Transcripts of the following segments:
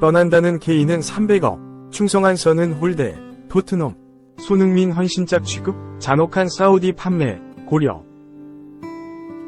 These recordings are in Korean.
떠난다는 케인은 300억, 충성한 선은 홀대, 토트넘, 손흥민 헌신작 취급, 잔혹한 사우디 판매, 고려.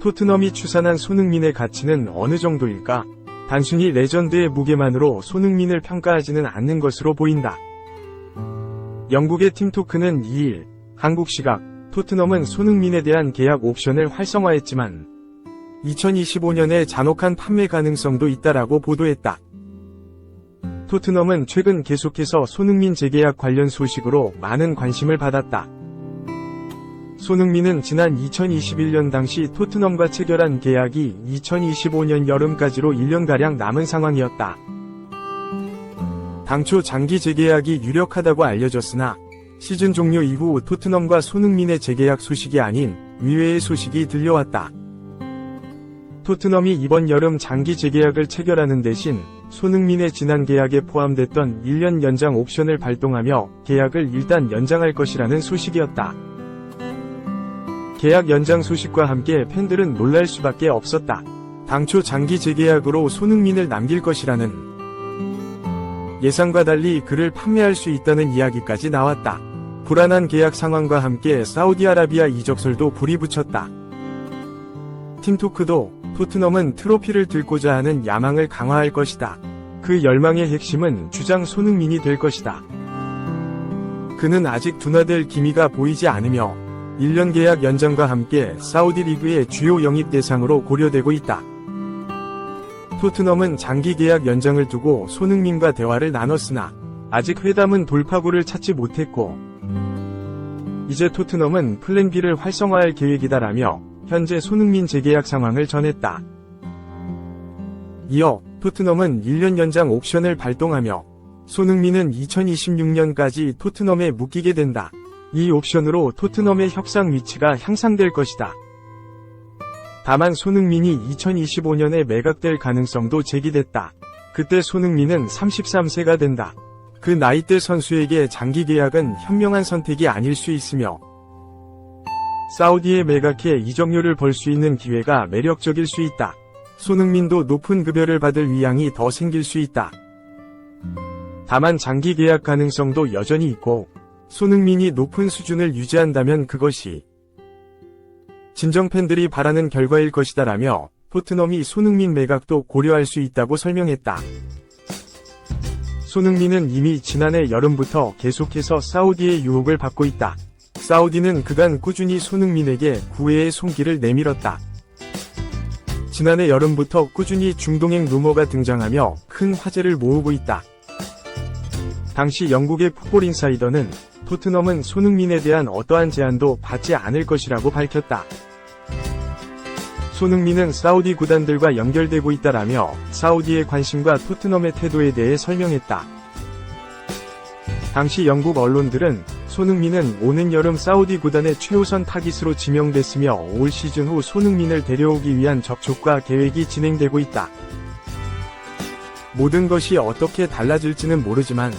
토트넘이 추산한 손흥민의 가치는 어느 정도일까? 단순히 레전드의 무게만으로 손흥민을 평가하지는 않는 것으로 보인다. 영국의 팀토크는 2일, 한국 시각, 토트넘은 손흥민에 대한 계약 옵션을 활성화했지만 2025년에 잔혹한 판매 가능성도 있다라고 보도했다. 토트넘은 최근 계속해서 손흥민 재계약 관련 소식으로 많은 관심을 받았다. 손흥민은 지난 2021년 당시 토트넘과 체결한 계약이 2025년 여름까지로 1년가량 남은 상황이었다. 당초 장기 재계약이 유력하다고 알려졌으나 시즌 종료 이후 토트넘과 손흥민의 재계약 소식이 아닌 의외의 소식이 들려왔다. 토트넘이 이번 여름 장기 재계약을 체결하는 대신 손흥민의 지난 계약에 포함됐던 1년 연장 옵션을 발동하며 계약을 일단 연장할 것이라는 소식이었다. 계약 연장 소식과 함께 팬들은 놀랄 수밖에 없었다. 당초 장기 재계약으로 손흥민을 남길 것이라는 예상과 달리 그를 판매할 수 있다는 이야기까지 나왔다. 불안한 계약 상황과 함께 사우디아라비아 이적설도 불이 붙였다. 팀토크도 토트넘은 트로피를 들고자 하는 야망을 강화할 것이다. 그 열망의 핵심은 주장 손흥민이 될 것이다. 그는 아직 둔화될 기미가 보이지 않으며 1년 계약 연장과 함께 사우디 리그의 주요 영입 대상으로 고려되고 있다. 토트넘은 장기 계약 연장을 두고 손흥민과 대화를 나눴으나 아직 회담은 돌파구를 찾지 못했고 이제 토트넘은 플랜 B를 활성화할 계획이다라며 현재 손흥민 재계약 상황을 전했다. 이어 토트넘은 1년 연장 옵션을 발동하며 손흥민은 2026년까지 토트넘에 묶이게 된다. 이 옵션으로 토트넘의 협상 위치가 향상될 것이다. 다만 손흥민이 2025년에 매각될 가능성도 제기됐다. 그때 손흥민은 33세가 된다. 그 나이대 선수에게 장기 계약은 현명한 선택이 아닐 수 있으며 사우디에 매각해 이적료를 벌 수 있는 기회가 매력적일 수 있다. 손흥민도 높은 급여를 받을 위양이 더 생길 수 있다. 다만 장기 계약 가능성도 여전히 있고 손흥민이 높은 수준을 유지한다면 그것이 진정 팬들이 바라는 결과일 것이다라며 토트넘이 손흥민 매각도 고려할 수 있다고 설명했다. 손흥민은 이미 지난해 여름부터 계속해서 사우디의 유혹을 받고 있다. 사우디는 그간 꾸준히 손흥민에게 구애의 손길을 내밀었다. 지난해 여름부터 꾸준히 중동행 루머가 등장하며 큰 화제를 모으고 있다. 당시 영국의 풋볼 인사이더는 토트넘은 손흥민에 대한 어떠한 제안도 받지 않을 것이라고 밝혔다. 손흥민은 사우디 구단들과 연결되고 있다라며 사우디의 관심과 토트넘의 태도에 대해 설명했다. 당시 영국 언론들은 손흥민은 오는 여름 사우디 구단의 최우선 타깃으로 지명됐으며 올 시즌 후 손흥민을 데려오기 위한 접촉과 계획이 진행되고 있다. 모든 것이 어떻게 달라질지는 모르지만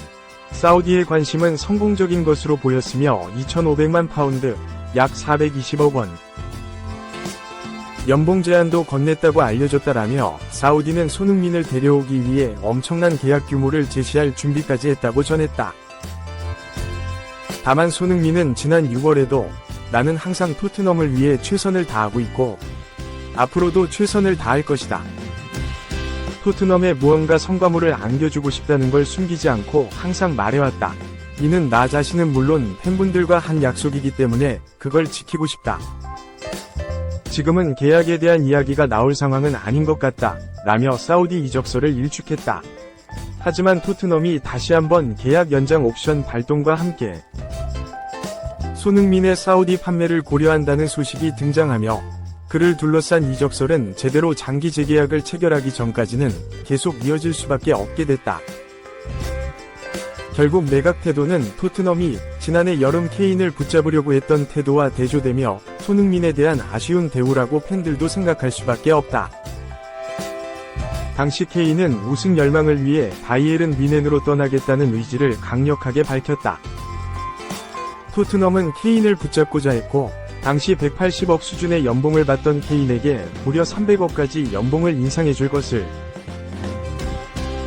사우디의 관심은 성공적인 것으로 보였으며 2,500만 파운드, 약 420억 원, 연봉 제한도 건넸다고 알려졌다라며 사우디는 손흥민을 데려오기 위해 엄청난 계약 규모를 제시할 준비까지 했다고 전했다. 다만 손흥민은 지난 6월에도 나는 항상 토트넘을 위해 최선을 다하고 있고 앞으로도 최선을 다할 것이다. 토트넘에 무언가 성과물을 안겨주고 싶다는 걸 숨기지 않고 항상 말해왔다. 이는 나 자신은 물론 팬분들과 한 약속이기 때문에 그걸 지키고 싶다. 지금은 계약에 대한 이야기가 나올 상황은 아닌 것 같다. 라며 사우디 이적설을 일축했다. 하지만 토트넘이 다시 한번 계약 연장 옵션 발동과 함께 손흥민의 사우디 판매를 고려한다는 소식이 등장하며 그를 둘러싼 이적설은 제대로 장기 재계약을 체결하기 전까지는 계속 이어질 수밖에 없게 됐다. 결국 매각 태도는 토트넘이 지난해 여름 케인을 붙잡으려고 했던 태도와 대조되며 손흥민에 대한 아쉬운 대우라고 팬들도 생각할 수밖에 없다. 당시 케인은 우승 열망을 위해 바이에른 미넨으로 떠나겠다는 의지를 강력하게 밝혔다. 토트넘은 케인을 붙잡고자 했고 당시 180억 수준의 연봉을 받던 케인에게 무려 300억까지 연봉을 인상해줄 것을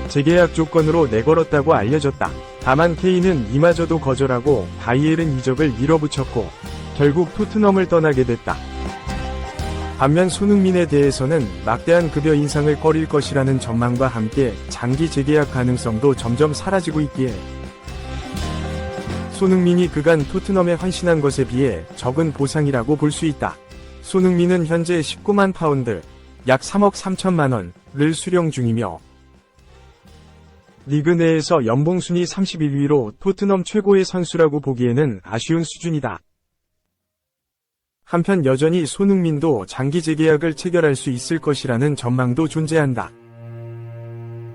재계약 조건으로 내걸었다고 알려졌다. 다만 케인은 이마저도 거절하고 바이엘은 이적을 밀어붙였고 결국 토트넘을 떠나게 됐다. 반면 손흥민에 대해서는 막대한 급여 인상을 꺼릴 것이라는 전망과 함께 장기 재계약 가능성도 점점 사라지고 있기에 손흥민이 그간 토트넘에 헌신한 것에 비해 적은 보상이라고 볼 수 있다. 손흥민은 현재 19만 파운드, 약 3억 3천만 원을 수령 중이며 리그 내에서 연봉 순위 31위로 토트넘 최고의 선수라고 보기에는 아쉬운 수준이다. 한편 여전히 손흥민도 장기 재계약을 체결할 수 있을 것이라는 전망도 존재한다.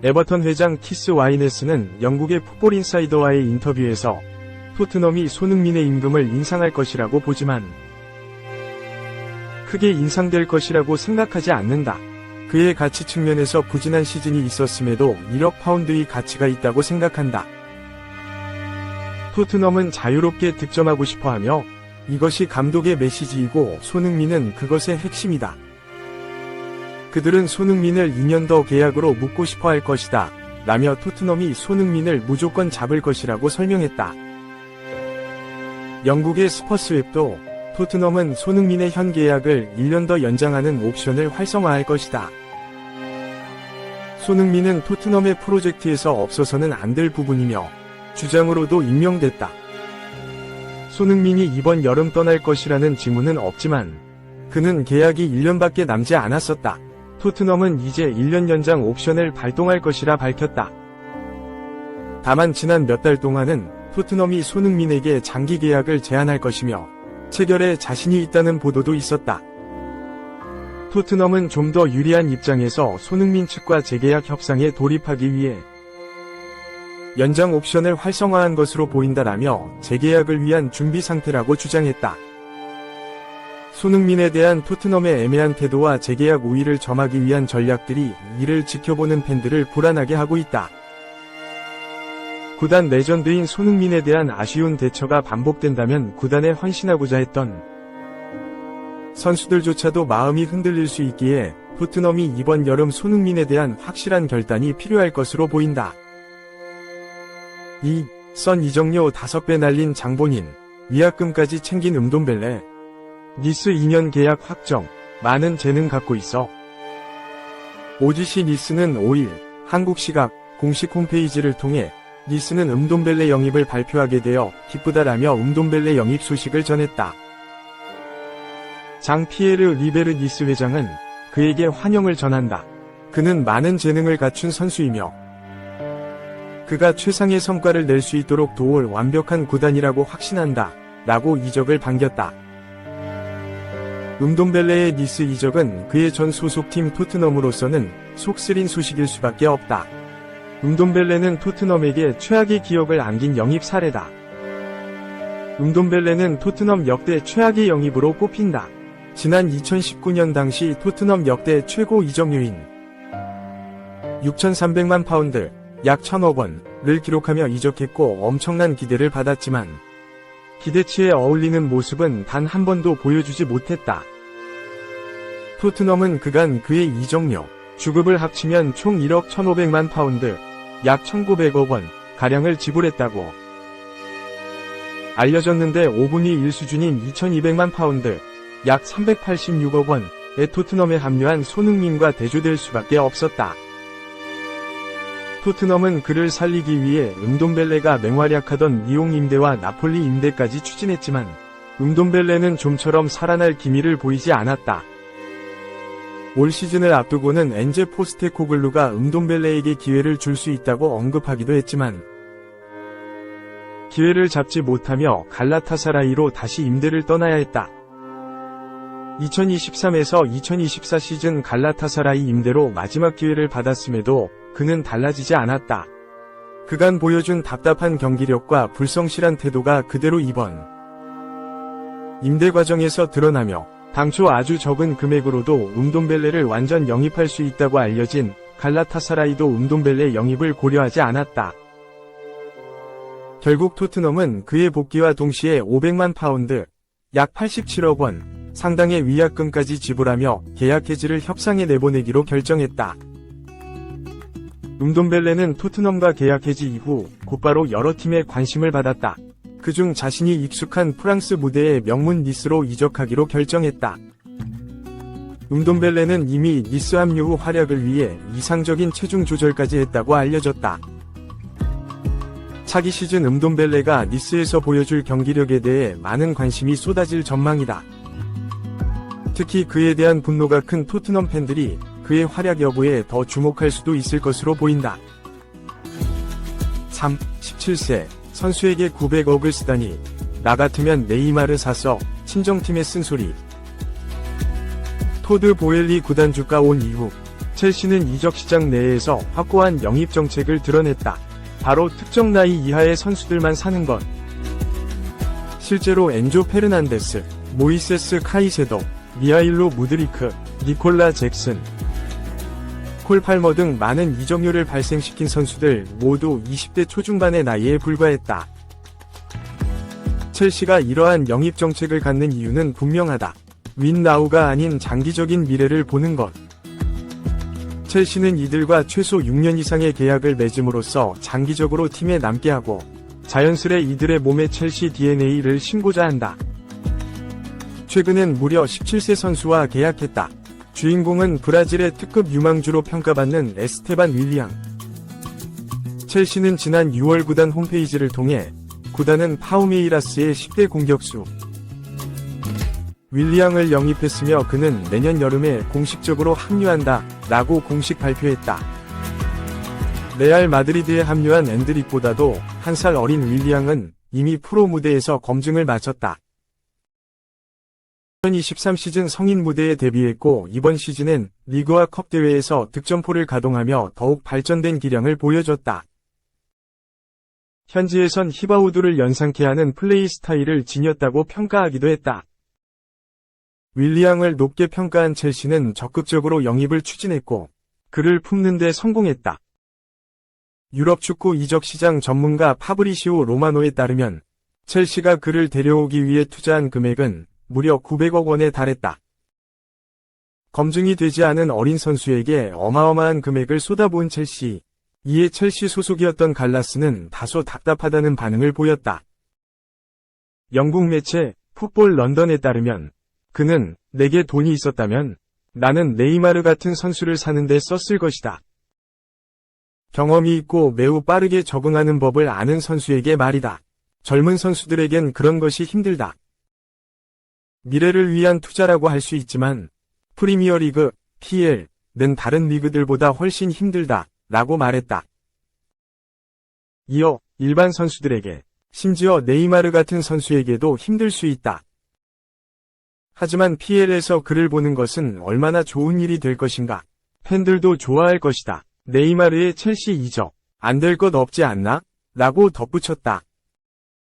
에버턴 회장 키스 와이네스는 영국의 풋볼 인사이더와의 인터뷰에서 토트넘이 손흥민의 임금을 인상할 것이라고 보지만 크게 인상될 것이라고 생각하지 않는다. 그의 가치 측면에서 부진한 시즌이 있었음에도 1억 파운드의 가치가 있다고 생각한다. 토트넘은 자유롭게 득점하고 싶어 하며 이것이 감독의 메시지이고 손흥민은 그것의 핵심이다. 그들은 손흥민을 2년 더 계약으로 묻고 싶어 할 것이다. 라며 토트넘이 손흥민을 무조건 잡을 것이라고 설명했다. 영국의 스퍼스웹도 토트넘은 손흥민의 현 계약을 1년 더 연장하는 옵션을 활성화할 것이다. 손흥민은 토트넘의 프로젝트에서 없어서는 안 될 부분이며 주장으로도 임명됐다. 손흥민이 이번 여름 떠날 것이라는 징후는 없지만 그는 계약이 1년밖에 남지 않았었다. 토트넘은 이제 1년 연장 옵션을 발동할 것이라 밝혔다. 다만 지난 몇 달 동안은 토트넘이 손흥민에게 장기 계약을 제안할 것이며 체결에 자신이 있다는 보도도 있었다. 토트넘은 좀 더 유리한 입장에서 손흥민 측과 재계약 협상에 돌입하기 위해 연장 옵션을 활성화한 것으로 보인다라며 재계약을 위한 준비 상태라고 주장했다. 손흥민에 대한 토트넘의 애매한 태도와 재계약 우위를 점하기 위한 전략들이 이를 지켜보는 팬들을 불안하게 하고 있다. 구단 레전드인 손흥민에 대한 아쉬운 대처가 반복된다면 구단에 헌신하고자 했던 선수들조차도 마음이 흔들릴 수 있기에 토트넘이 이번 여름 손흥민에 대한 확실한 결단이 필요할 것으로 보인다. 2. 선 이적료 5배 날린 장본인, 위약금까지 챙긴 음돈벨레. 니스 2년 계약 확정, 많은 재능 갖고 있어. 오지시 니스는 5일, 한국 시각, 공식 홈페이지를 통해 니스는 음돈벨레 영입을 발표하게 되어 기쁘다라며 음돈벨레 영입 소식을 전했다. 장 피에르 리베르 니스 회장은 그에게 환영을 전한다. 그는 많은 재능을 갖춘 선수이며 그가 최상의 성과를 낼 수 있도록 도울 완벽한 구단이라고 확신한다. 라고 이적을 반겼다. 음돈벨레의 니스 이적은 그의 전 소속팀 토트넘으로서는 속쓰린 소식일 수밖에 없다. 음돈벨레는 토트넘에게 최악의 기억을 안긴 영입 사례다. 음돈벨레는 토트넘 역대 최악의 영입으로 꼽힌다. 지난 2019년 당시 토트넘 역대 최고 이적료인 6,300만 파운드, 약 1,000억 원을 기록하며 이적했고 엄청난 기대를 받았지만 기대치에 어울리는 모습은 단 한 번도 보여주지 못했다. 토트넘은 그간 그의 이적료, 주급을 합치면 총 1억 1,500만 파운드, 약 1,900억 원 가량을 지불했다고 알려졌는데 5분위 1수준인 2,200만 파운드, 약 386억 원의 토트넘에 합류한 손흥민과 대조될 수밖에 없었다. 토트넘은 그를 살리기 위해 음돈벨레가 맹활약하던 리옹 임대와 나폴리 임대까지 추진했지만 음돈벨레는 좀처럼 살아날 기미를 보이지 않았다. 올 시즌을 앞두고는 엔제 포스테코글루가 음돈벨레에게 기회를 줄 수 있다고 언급하기도 했지만 기회를 잡지 못하며 갈라타사라이로 다시 임대를 떠나야 했다. 2023에서 2024 시즌 갈라타사라이 임대로 마지막 기회를 받았음에도 그는 달라지지 않았다. 그간 보여준 답답한 경기력과 불성실한 태도가 그대로 이번 임대 과정에서 드러나며 당초 아주 적은 금액으로도 음돈벨레를 완전 영입할 수 있다고 알려진 갈라타사라이도 음돈벨레 영입을 고려하지 않았다. 결국 토트넘은 그의 복귀와 동시에 500만 파운드, 약 87억 원, 상당의 위약금까지 지불하며 계약 해지를 협상에 내보내기로 결정했다. 음돈벨레는 토트넘과 계약 해지 이후 곧바로 여러 팀의 관심을 받았다. 그중 자신이 익숙한 프랑스 무대의 명문 니스로 이적하기로 결정했다. 음돈벨레는 이미 니스 합류 후 활약을 위해 이상적인 체중 조절까지 했다고 알려졌다. 차기 시즌 음돈벨레가 니스에서 보여줄 경기력에 대해 많은 관심이 쏟아질 전망이다. 특히 그에 대한 분노가 큰 토트넘 팬들이 그의 활약 여부에 더 주목할 수도 있을 것으로 보인다. 3. 17세 선수에게 900억을 쓰다니 나 같으면 네이마르 사서 친정팀에 쓴 소리 토드 보엘리 구단 주가 온 이후 첼시는 이적 시장 내에서 확고한 영입 정책을 드러냈다. 바로 특정 나이 이하의 선수들만 사는 것. 실제로 엔조 페르난데스, 모이세스 카이세도, 미하일로 무드리크, 니콜라 잭슨, 콜 팔머 등 많은 이적료를 발생시킨 선수들 모두 20대 초중반의 나이에 불과했다. 첼시가 이러한 영입 정책을 갖는 이유는 분명하다. 윈나우가 아닌 장기적인 미래를 보는 것. 첼시는 이들과 최소 6년 이상의 계약을 맺음으로써 장기적으로 팀에 남게 하고 자연스레 이들의 몸에 첼시 DNA를 심고자 한다. 최근엔 무려 17세 선수와 계약했다. 주인공은 브라질의 특급 유망주로 평가받는 에스테반 윌리앙. 첼시는 지난 6월 구단 홈페이지를 통해 구단은 파우메이라스의 10대 공격수 윌리앙을 영입했으며 그는 내년 여름에 공식적으로 합류한다 라고 공식 발표했다. 레알 마드리드에 합류한 앤드릭보다도 한 살 어린 윌리앙은 이미 프로 무대에서 검증을 마쳤다. 2023 시즌 성인 무대에 데뷔했고 이번 시즌엔 리그와 컵 대회에서 득점포를 가동하며 더욱 발전된 기량을 보여줬다. 현지에선 히바우드를 연상케 하는 플레이 스타일을 지녔다고 평가하기도 했다. 윌리앙을 높게 평가한 첼시는 적극적으로 영입을 추진했고 그를 품는 데 성공했다. 유럽 축구 이적 시장 전문가 파브리시오 로마노에 따르면 첼시가 그를 데려오기 위해 투자한 금액은 무려 900억 원에 달했다. 검증이 되지 않은 어린 선수에게 어마어마한 금액을 쏟아부은 첼시. 이에 첼시 소속이었던 갈라스는 다소 답답하다는 반응을 보였다. 영국 매체 풋볼 런던에 따르면 그는 내게 돈이 있었다면 나는 네이마르 같은 선수를 사는데 썼을 것이다. 경험이 있고 매우 빠르게 적응하는 법을 아는 선수에게 말이다. 젊은 선수들에겐 그런 것이 힘들다. 미래를 위한 투자라고 할 수 있지만 프리미어리그, PL는 다른 리그들보다 훨씬 힘들다 라고 말했다. 이어 일반 선수들에게 심지어 네이마르 같은 선수에게도 힘들 수 있다. 하지만 PL에서 그를 보는 것은 얼마나 좋은 일이 될 것인가. 팬들도 좋아할 것이다. 네이마르의 첼시 이적 안 될 것 없지 않나? 라고 덧붙였다.